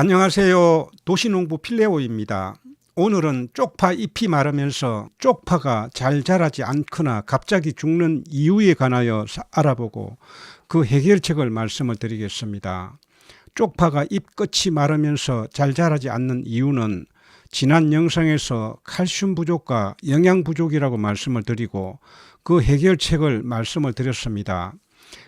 안녕하세요. 도시농부 필레오입니다. 오늘은 쪽파 잎이 마르면서 쪽파가 잘 자라지 않거나 갑자기 죽는 이유에 관하여 사- 알아보고 그 해결책을 말씀을 드리겠습니다. 쪽파가 잎 끝이 마르면서 잘 자라지 않는 이유는 지난 영상에서 칼슘 부족과 영양 부족이라고 말씀을 드리고 그 해결책을 말씀을 드렸습니다.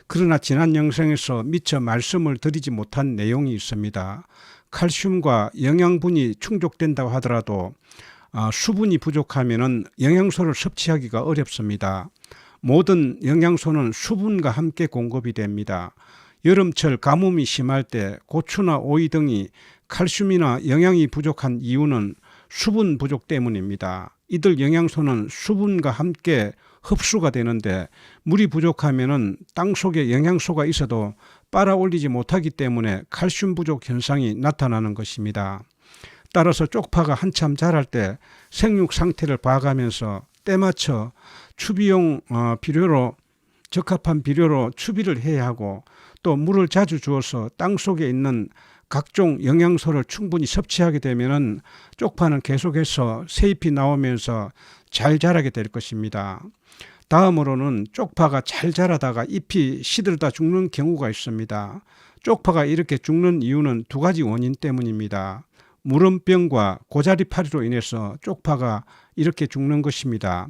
그러나 지난 영상에서 미처 말씀을 드리지 못한 내용이 있습니다. 칼슘과 영양분이 충족된다고 하더라도 아, 수분이 부족하면 영양소를 섭취하기가 어렵습니다. 모든 영양소는 수분과 함께 공급이 됩니다. 여름철 가뭄이 심할 때 고추나 오이 등이 칼슘이나 영양이 부족한 이유는 수분 부족 때문입니다. 이들 영양소는 수분과 함께 흡수가 되는데 물이 부족하면은 땅 속에 영양소가 있어도 빨아올리지 못하기 때문에 칼슘 부족 현상이 나타나는 것입니다. 따라서 쪽파가 한참 자랄 때 생육 상태를 봐가면서 때맞춰 추비용 어, 비료로 적합한 비료로 추비를 해야 하고 또 물을 자주 주어서 땅 속에 있는 각종 영양소를 충분히 섭취하게 되면은 쪽파는 계속해서 새잎이 나오면서 잘 자라게 될 것입니다. 다음으로는 쪽파가 잘 자라다가 잎이 시들다 죽는 경우가 있습니다. 쪽파가 이렇게 죽는 이유는 두 가지 원인 때문입니다. 무름병과 고자리파리로 인해서 쪽파가 이렇게 죽는 것입니다.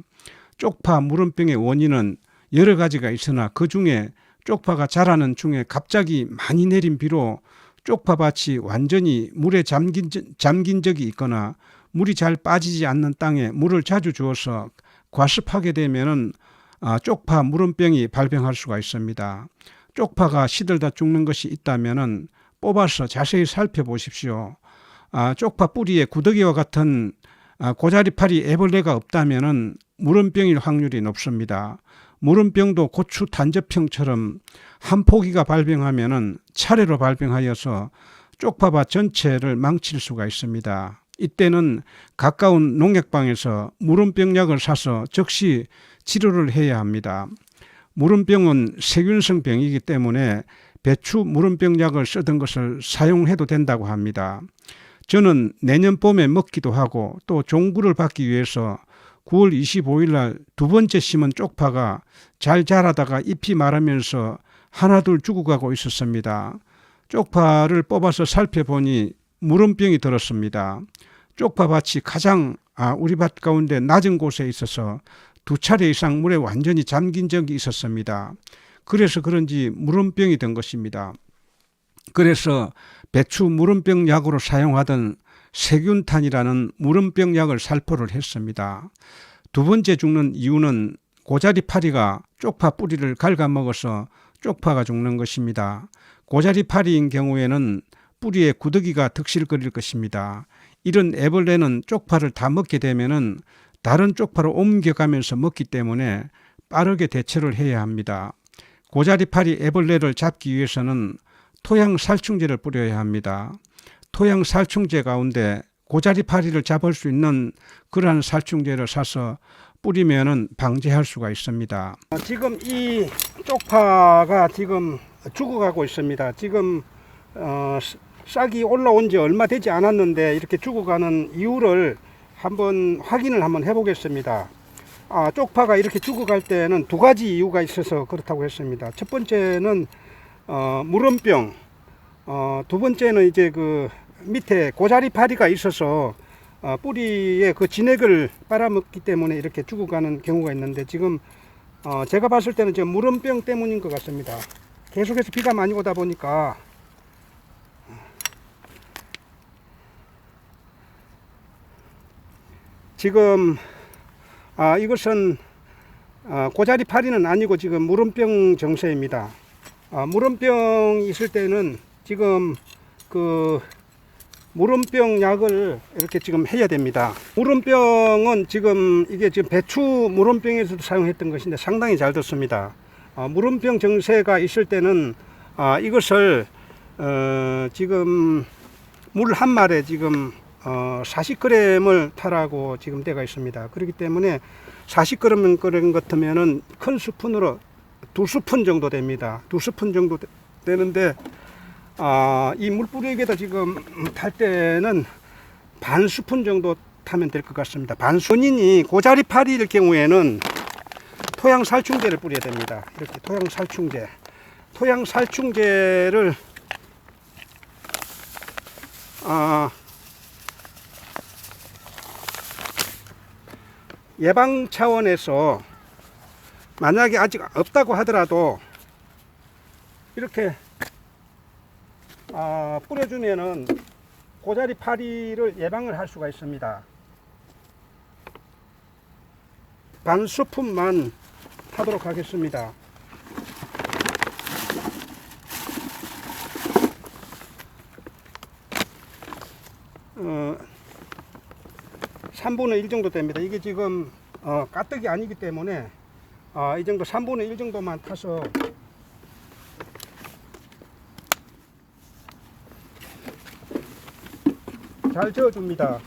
쪽파 무름병의 원인은 여러 가지가 있으나 그 중에 쪽파가 자라는 중에 갑자기 많이 내린 비로 쪽파밭이 완전히 물에 잠긴, 잠긴 적이 있거나 물이 잘 빠지지 않는 땅에 물을 자주 주어서 과습하게 되면은 아, 쪽파 무름병이 발병할 수가 있습니다. 쪽파가 시들다 죽는 것이 있다면은 뽑아서 자세히 살펴보십시오. 아, 쪽파 뿌리에 구더기와 같은 아, 고자리파리 애벌레가 없다면은 무름병일 확률이 높습니다. 무름병도 고추 단접형처럼 한 포기가 발병하면은 차례로 발병하여서 쪽파밭 전체를 망칠 수가 있습니다. 이때는 가까운 농약방에서 무름병약을 사서 즉시 치료를 해야 합니다. 무름병은 세균성 병이기 때문에 배추 무름병약을 쓰던 것을 사용해도 된다고 합니다. 저는 내년 봄에 먹기도 하고 또 종구를 받기 위해서 9월 25일 날 두 번째 심은 쪽파가 잘 자라다가 잎이 마르면서 하나둘 죽어가고 있었습니다. 쪽파를 뽑아서 살펴보니 무름병이 들었습니다. 쪽파밭이 가장 아, 우리 밭 가운데 낮은 곳에 있어서 두 차례 이상 물에 완전히 잠긴 적이 있었습니다. 그래서 그런지 무름병이 된 것입니다. 그래서 배추 무름병 약으로 사용하던 세균탄이라는 무름병 약을 살포를 했습니다. 두 번째 죽는 이유는 고자리 파리가 쪽파 뿌리를 갉아먹어서 쪽파가 죽는 것입니다. 고자리 파리인 경우에는 뿌리에 구더기가 득실거릴 것입니다. 이런 애벌레는 쪽파를 다 먹게 되면은 다른 쪽파로 옮겨가면서 먹기 때문에 빠르게 대처를 해야 합니다. 고자리파리 애벌레를 잡기 위해서는 토양 살충제를 뿌려야 합니다. 토양 살충제 가운데 고자리파리를 잡을 수 있는 그러한 살충제를 사서 뿌리면은 방지할 수가 있습니다. 지금 이 쪽파가 지금 죽어가고 있습니다. 지금 어, 싹이 올라온 지 얼마 되지 않았는데 이렇게 죽어가는 이유를 한번 확인을 한번 해보겠습니다. 아, 쪽파가 이렇게 죽어갈 때는 두 가지 이유가 있어서 그렇다고 했습니다. 첫 번째는 어, 무름병, 어, 두 번째는 이제 그 밑에 고자리 파리가 있어서 어, 뿌리에 그 진액을 빨아먹기 때문에 이렇게 죽어가는 경우가 있는데 지금 어, 제가 봤을 때는 지금 무름병 때문인 것 같습니다. 계속해서 비가 많이 오다 보니까 지금 아, 이것은 아, 고자리 파리는 아니고 지금 무름병 정세입니다. 아, 무름병 있을 때는 지금 그 무름병 약을 이렇게 지금 해야 됩니다. 무름병은 지금 이게 지금 배추 무름병에서도 사용했던 것인데 상당히 잘 됐습니다. 아, 무름병 정세가 있을 때는 아, 이것을 어, 지금 물 한 말에 지금 어, 40g을 타라고 지금 되어 있습니다. 그렇기 때문에 40g 끓인 것 같으면은 큰 스푼으로 두 스푼 정도 됩니다. 두 스푼 정도 되- 되는데 아, 이 물뿌리에게다 지금 탈 때는 반 스푼 정도 타면 될 것 같습니다. 반 원인이 고자리 파리일 경우에는 토양 살충제를 뿌려야 됩니다. 이렇게 토양 살충제. 토양 살충제를 아, 예방 차원에서 만약에 아직 없다고 하더라도 이렇게 아, 뿌려주면은 고자리 파리를 예방을 할 수가 있습니다. 반 스푼만 하도록 하겠습니다. 어, 3분의 1 정도 됩니다. 이게 지금 어, 가뜩이 아니기 때문에 어, 이 정도 3분의 1 정도만 타서 잘 저어줍니다.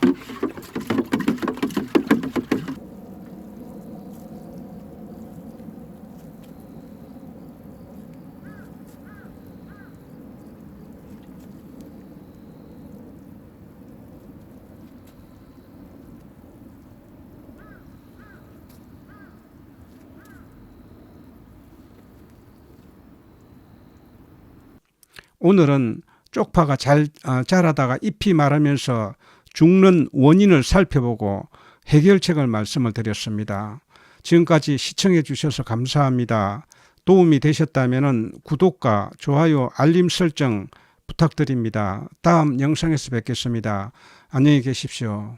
오늘은 쪽파가 잘 어, 자라다가 잎이 마르면서 죽는 원인을 살펴보고 해결책을 말씀을 드렸습니다. 지금까지 시청해 주셔서 감사합니다. 도움이 되셨다면 구독과 좋아요, 알림 설정 부탁드립니다. 다음 영상에서 뵙겠습니다. 안녕히 계십시오.